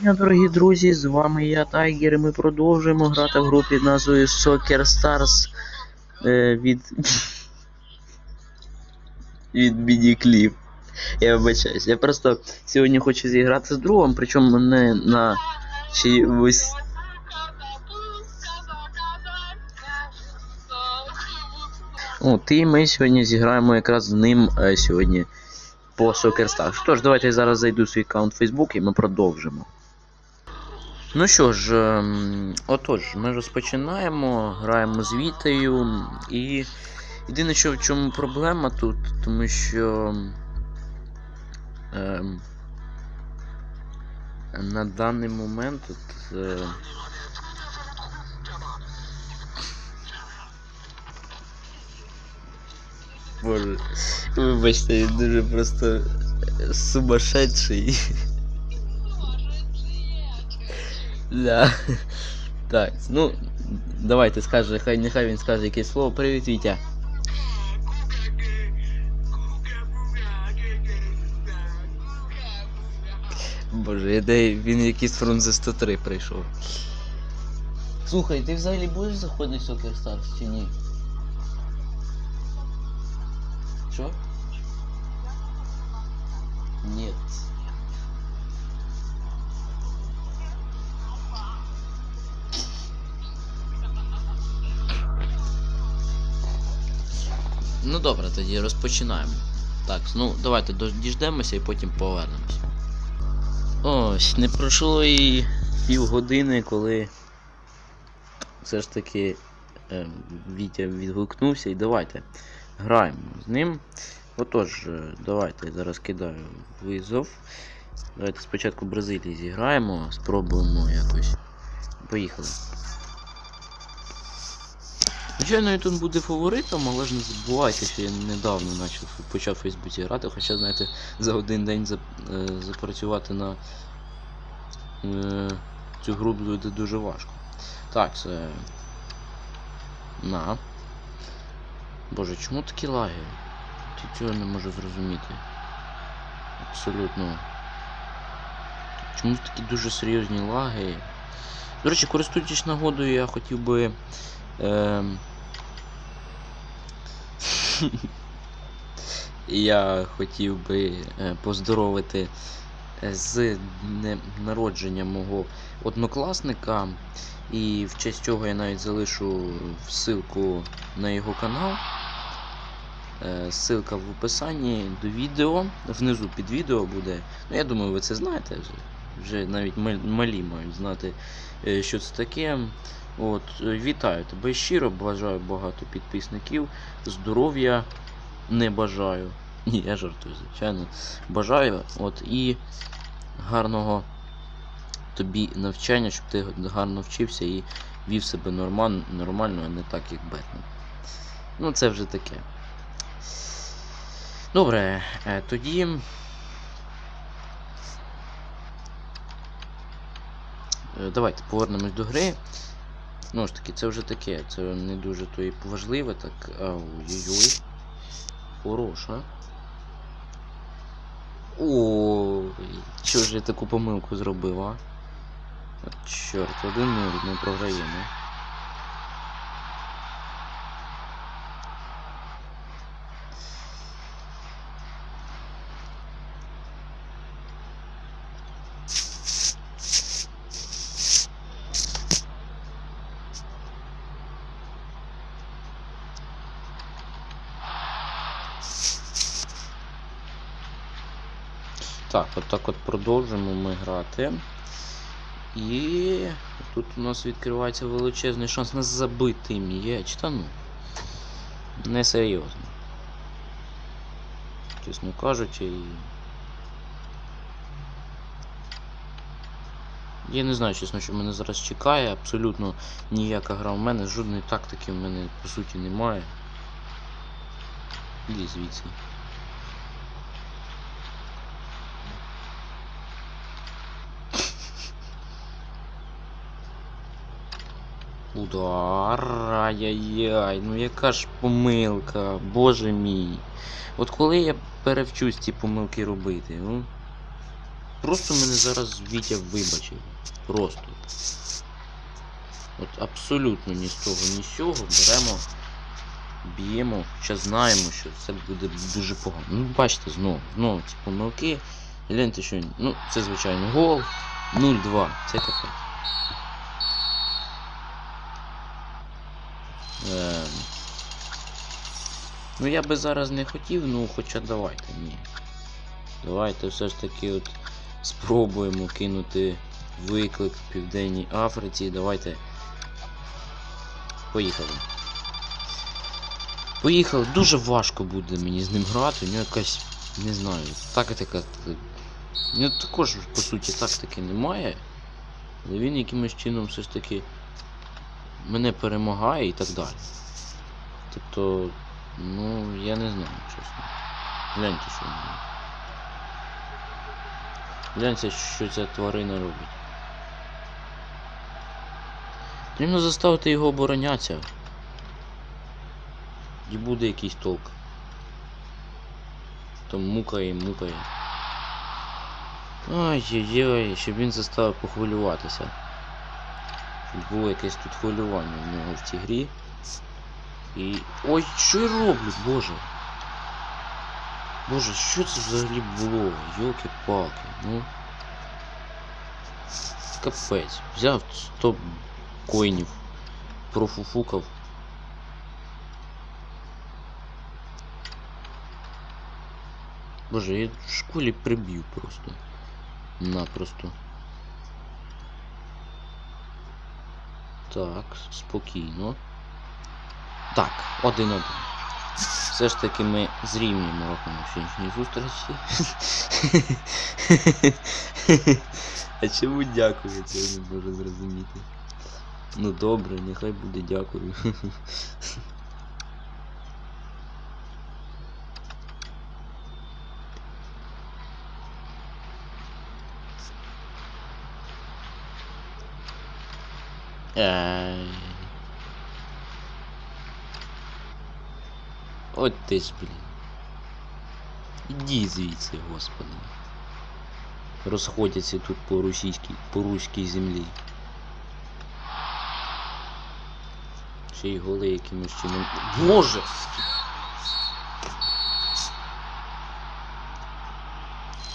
дня, дорогі друзі! З вами я, Тайгер, і ми продовжуємо грати в групі під назвою Soccer Stars е, від. від Мінікліп. Я вибачаюсь. Я просто сьогодні хочу зіграти з другом, причому мене на ось. От, і ми сьогодні зіграємо якраз з ним е, сьогодні по Soccer Stars. Тож, давайте я зараз зайду в свій аккаунт Facebook і ми продовжимо. Ну що ж, ем, отож, ми розпочинаємо, граємо з Вітею. І єдине, що в чому проблема тут, тому що ем, на даний момент тут. Е, Боже, вибачте, він дуже просто сумасшедший. Да. Так, ну, давайте скаже, хай нехай він скаже якесь слово. Привіт, Вітя. Боже, я де він якийсь Фрунзе 103 прийшов. Слухай, ти взагалі будеш заходити в Soccer Stars чи ні? Що? Нет. Ну добре, тоді розпочинаємо. Так, ну давайте діждемося і потім повернемося. Ось, не пройшло і півгодини, коли все ж таки е, Вітя відгукнувся і давайте граємо з ним. Отож, е, давайте зараз кидаю визов. Давайте спочатку Бразилії зіграємо, спробуємо якось. Поїхали. Звичайно, він тут буде фаворитом, але ж не забувайте, що я недавно почав, почав в Фейсбуці грати, хоча, знаєте, за один день за, е, запрацювати на е, цю гру буде дуже важко. Так, це. На. Боже, чому такі лаги? Я цього не можу зрозуміти. Абсолютно. Чому такі дуже серйозні лаги? До речі, користуючись нагодою, я хотів би. Е... я хотів би е, поздоровити з днем народження мого однокласника. І в честь цього я навіть залишу ссылку на його канал. Е, Ссылка в описанні до відео. Внизу під відео буде. Ну, я думаю, ви це знаєте вже. Вже навіть малі мають знати, е, що це таке. От, е, вітаю тебе щиро, бажаю багато підписників, здоров'я не бажаю. Ні, я жартую, звичайно. Бажаю. От і гарного тобі навчання, щоб ти гарно вчився і вів себе нормально, нормально, а не так, як Бетмен. Ну, це вже таке. Добре, е, тоді. Давайте повернемось до гри. Ну ж таки, це вже таке, це не дуже то і важливе, так. Ой-ой-ой. Хороша. Ой, чого ж я таку помилку зробив, а? От чорт, один нуль, ми програємо. Так, от от продовжуємо ми грати. І тут у нас відкривається величезний шанс на забитий м'яч. Та ну. Несерйозно. Чесно кажучи. І... Я не знаю, чесно, що мене зараз чекає. Абсолютно ніяка гра в мене, жодної тактики в мене по суті немає. Іди звідси. Удар. Ай-яй-яй, ну яка ж помилка, боже мій. От коли я перевчусь ці помилки робити, ну. просто мене зараз Вітя вибачив. Просто. От абсолютно ні з того, ні з цього беремо, б'ємо, хоча знаємо, що це буде дуже погано. Ну, бачите, знову, знову ці помилки. Гляньте, що. Ну, це звичайно гол. 0-2. Це капець. Ем. Ну я би зараз не хотів, ну хоча давайте, ні. Давайте все ж таки от спробуємо кинути виклик в Південній Африці. Давайте. Поїхали. Поїхали. Дуже важко буде мені з ним грати. У нього якась, не знаю, тактика. У нього також, по суті, тактики немає. Але він якимось чином все ж таки мене перемагає і так далі. Тобто, ну, я не знаю, чесно. Гляньте, що робить. Гляньте, що ця тварина робить. Потрібно заставити його оборонятися. І буде якийсь толк. Там мукає, мукає. Ой-ой-ой, щоб він заставив похвилюватися. Щоб було якесь тут хвилювання в нього в цій грі. І... Ой, що я роблю, боже. Боже, що це взагалі було? Йолки-палки, ну. Капець. Взяв 100 коїнів, профуфукав. Боже, я в школі приб'ю просто. Напросто. Так, спокійно. Так, один-один. Все ж таки ми зрівнюємо рахунок сьогоднішньої зустрічі. А чому дякую, це я не можу зрозуміти. Ну добре, нехай буде дякую. От ти ж, блін. Іди звідси, господи. Розходяться тут по російській, по руській землі. Ще й голи якимось чином. Боже!